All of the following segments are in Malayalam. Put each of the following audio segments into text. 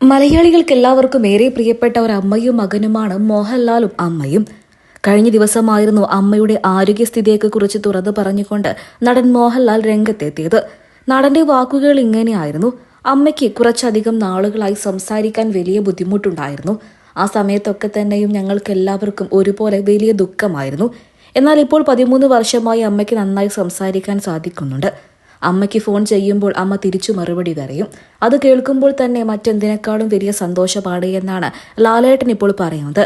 മലയാളികൾക്ക് എല്ലാവർക്കും ഏറെ പ്രിയപ്പെട്ട ഒരു അമ്മയും മകനുമാണ് മോഹൻലാലും അമ്മയും. കഴിഞ്ഞ ദിവസമായിരുന്നു അമ്മയുടെ ആരോഗ്യസ്ഥിതിയൊക്കെ കുറിച്ച് തുറന്നു പറഞ്ഞുകൊണ്ട് നടൻ മോഹൻലാൽ രംഗത്തെത്തിയത്. നടന്റെ വാക്കുകൾ ഇങ്ങനെയായിരുന്നു. അമ്മയ്ക്ക് കുറച്ചധികം നാളുകളായി സംസാരിക്കാൻ വലിയ ബുദ്ധിമുട്ടുണ്ടായിരുന്നു. ആ സമയത്തൊക്കെ തന്നെയും ഞങ്ങൾക്ക് എല്ലാവർക്കും ഒരുപോലെ വലിയ ദുഃഖമായിരുന്നു. എന്നാൽ ഇപ്പോൾ പതിമൂന്ന് വർഷമായി അമ്മയ്ക്ക് നന്നായി സംസാരിക്കാൻ സാധിക്കുന്നുണ്ട്. അമ്മയ്ക്ക് ഫോൺ ചെയ്യുമ്പോൾ അമ്മ തിരിച്ചു മറുപടി പറയും. അത് കേൾക്കുമ്പോൾ തന്നെ മറ്റെന്തിനേക്കാളും വലിയ സന്തോഷമാണ് എന്നാണ് ലാലേട്ടൻ ഇപ്പോൾ പറയുന്നത്.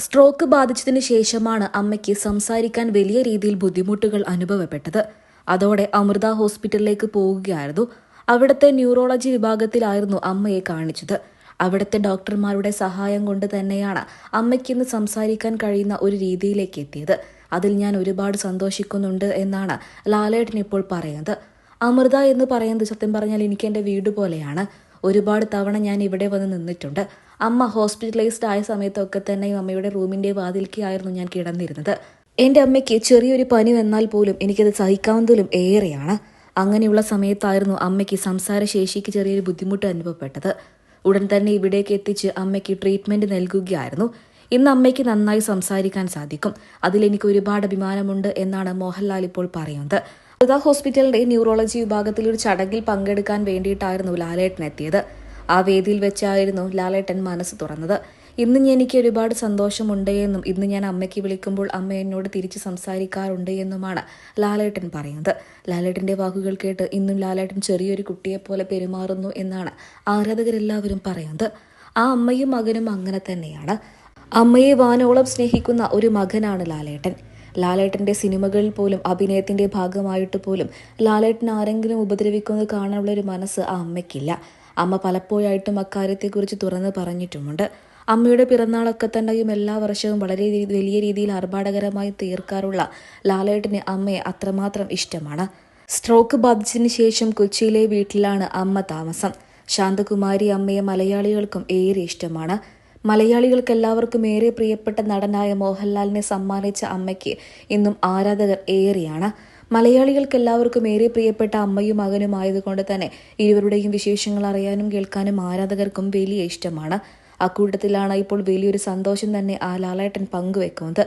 സ്ട്രോക്ക് ബാധിച്ചതിന് ശേഷമാണ് അമ്മയ്ക്ക് സംസാരിക്കാൻ വലിയ രീതിയിൽ ബുദ്ധിമുട്ടുകൾ അനുഭവപ്പെട്ടത്. അതോടെ അമൃത ഹോസ്പിറ്റലിലേക്ക് പോവുകയായിരുന്നു അവിടുത്തെ ന്യൂറോളജി വിഭാഗത്തിലായിരുന്നു അമ്മയെ കാണിച്ചത്. അവിടുത്തെ ഡോക്ടർമാരുടെ സഹായം കൊണ്ട് തന്നെയാണ് അമ്മയ്ക്കിന്ന് സംസാരിക്കാൻ കഴിയുന്ന ഒരു രീതിയിലേക്ക് എത്തിയത്. അതിൽ ഞാൻ ഒരുപാട് സന്തോഷിക്കുന്നുണ്ട് എന്നാണ് ലാലേട്ടൻ ഇപ്പോൾ പറയുന്നത്. അമൃത എന്ന് പറയുന്നത് സത്യം പറഞ്ഞാൽ എനിക്ക് എന്റെ വീട് പോലെയാണ്. ഒരുപാട് തവണ ഞാൻ ഇവിടെ വന്ന് നിന്നിട്ടുണ്ട്. അമ്മ ഹോസ്പിറ്റലൈസ്ഡ് ആയ സമയത്തൊക്കെ തന്നെ അമ്മയുടെ റൂമിന്റെ വാതിൽക്കായിരുന്നു ഞാൻ കിടന്നിരുന്നത്. എന്റെ അമ്മയ്ക്ക് ചെറിയൊരു പനി വന്നാൽ പോലും എനിക്കത് സഹിക്കാവുന്നതിലും ഏറെയാണ്. അങ്ങനെയുള്ള സമയത്തായിരുന്നു അമ്മയ്ക്ക് സംസാരശേഷിക്ക് ചെറിയൊരു ബുദ്ധിമുട്ട് അനുഭവപ്പെട്ടത്. ഉടൻ തന്നെ ഇവിടേക്ക് എത്തിച്ച് അമ്മയ്ക്ക് ട്രീറ്റ്മെന്റ് നൽകുകയായിരുന്നു. ഇന്ന് അമ്മയ്ക്ക് നന്നായി സംസാരിക്കാൻ സാധിക്കും. അതിലെനിക്ക് ഒരുപാട് അഭിമാനമുണ്ട് എന്നാണ് മോഹൻലാൽ ഇപ്പോൾ പറയുന്നത്. അമൃത ഹോസ്പിറ്റലിന്റെ ന്യൂറോളജി വിഭാഗത്തിൽ ഒരു ചടങ്ങിൽ പങ്കെടുക്കാൻ വേണ്ടിയിട്ടായിരുന്നു ലാലേട്ടൻ എത്തിയത്. ആ വേദിയിൽ വെച്ചായിരുന്നു ലാലേട്ടൻ മനസ്സ് തുറന്നത്. ഇന്ന് എനിക്ക് ഒരുപാട് സന്തോഷമുണ്ട് എന്നും ഇന്ന് ഞാൻ അമ്മയ്ക്ക് വിളിക്കുമ്പോൾ അമ്മ എന്നോട് തിരിച്ച് സംസാരിക്കാറുണ്ട് എന്നുമാണ് ലാലേട്ടൻ പറയുന്നത്. ലാലേട്ടന്റെ വാക്കുകൾ കേട്ട് ഇന്നും ലാലേട്ടൻ ചെറിയൊരു കുട്ടിയെപ്പോലെ പെരുമാറുന്നു എന്നാണ് ആരാധകരെല്ലാവരും പറയുന്നത്. ആ അമ്മയും മകനും അങ്ങനെ തന്നെയാണ്. അമ്മയെ വാനോളം സ്നേഹിക്കുന്ന ഒരു മകനാണ് ലാലേട്ടൻ. ലാലേട്ടന്റെ സിനിമകളിൽ പോലും അഭിനയത്തിന്റെ ഭാഗമായിട്ട് പോലും ലാലേട്ടൻ ആരെങ്കിലും ഉപദ്രവിക്കുന്നത് കാണാനുള്ള ഒരു മനസ്സ് ആ അമ്മയ്ക്കില്ല. അമ്മ പലപ്പോഴായിട്ടും അക്കാര്യത്തെക്കുറിച്ച് തുറന്ന് പറഞ്ഞിട്ടുമുണ്ട്. അമ്മയുടെ പിറന്നാളൊക്കെ തന്നെയും എല്ലാ വർഷവും വളരെ വലിയ രീതിയിൽ ആർഭാടകരമായി തീർക്കാറുള്ള ലാലേട്ടന് അമ്മയെ അത്രമാത്രം ഇഷ്ടമാണ്. സ്ട്രോക്ക് ബാധിച്ചതിന് ശേഷം കൊച്ചിയിലെ വീട്ടിലാണ് അമ്മ താമസം. ശാന്തകുമാരി അമ്മയെ മലയാളികൾക്കും ഏറെ ഇഷ്ടമാണ്. മലയാളികൾക്ക് എല്ലാവർക്കും ഏറെ പ്രിയപ്പെട്ട നടനായ മോഹൻലാലിനെ സമ്മാനിച്ച അമ്മയ്ക്ക് ഇന്നും ആരാധകർ ഏറെയാണ്. മലയാളികൾക്കെല്ലാവർക്കും ഏറെ പ്രിയപ്പെട്ട അമ്മയും മകനും ആയതുകൊണ്ട് തന്നെ ഇരുവരുടെയും വിശേഷങ്ങൾ അറിയാനും കേൾക്കാനും ആരാധകർക്കും വലിയ ഇഷ്ടമാണ്. അക്കൂട്ടത്തിലാണ് ഇപ്പോൾ വലിയൊരു സന്തോഷം തന്നെ ആ ലാലേട്ടൻ പങ്കുവെക്കുന്നത്.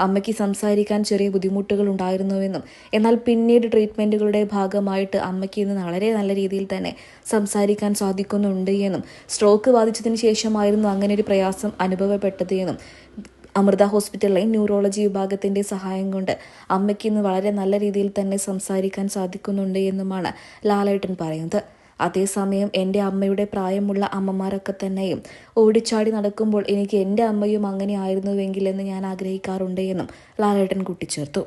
അമ്മയ്ക്ക് സംസാരിക്കാൻ ചെറിയ ബുദ്ധിമുട്ടുകൾ ഉണ്ടായിരുന്നുവെന്നും എന്നാൽ പിന്നീട് ട്രീറ്റ്മെന്റുകളുടെ ഭാഗമായിട്ട് അമ്മയ്ക്ക് ഇന്ന് വളരെ നല്ല രീതിയിൽ തന്നെ സംസാരിക്കാൻ സാധിക്കുന്നുണ്ട് എന്നും സ്ട്രോക്ക് ബാധിച്ചതിന് ശേഷമായിരുന്നു അങ്ങനെ ഒരു പ്രയാസം അനുഭവപ്പെട്ടത് എന്നും അമൃത ഹോസ്പിറ്റലിലെ ന്യൂറോളജി വിഭാഗത്തിന്റെ സഹായം കൊണ്ട് അമ്മയ്ക്ക് ഇന്ന് വളരെ നല്ല രീതിയിൽ തന്നെ സംസാരിക്കാൻ സാധിക്കുന്നുണ്ട് എന്നുമാണ് ലാലേട്ടൻ പറയുന്നത്. അതേസമയം എന്റെ അമ്മയുടെ പ്രായമുള്ള അമ്മമാരൊക്കെ തന്നെയും ഓടിച്ചാടി നടക്കുമ്പോൾ എനിക്ക് എന്റെ അമ്മയും അങ്ങനെ ആയിരുന്നുവെങ്കിൽ എന്ന് ഞാൻ ആഗ്രഹിക്കാറുണ്ട് എന്നും ലാലേട്ടൻ കൂട്ടിച്ചേർത്തു.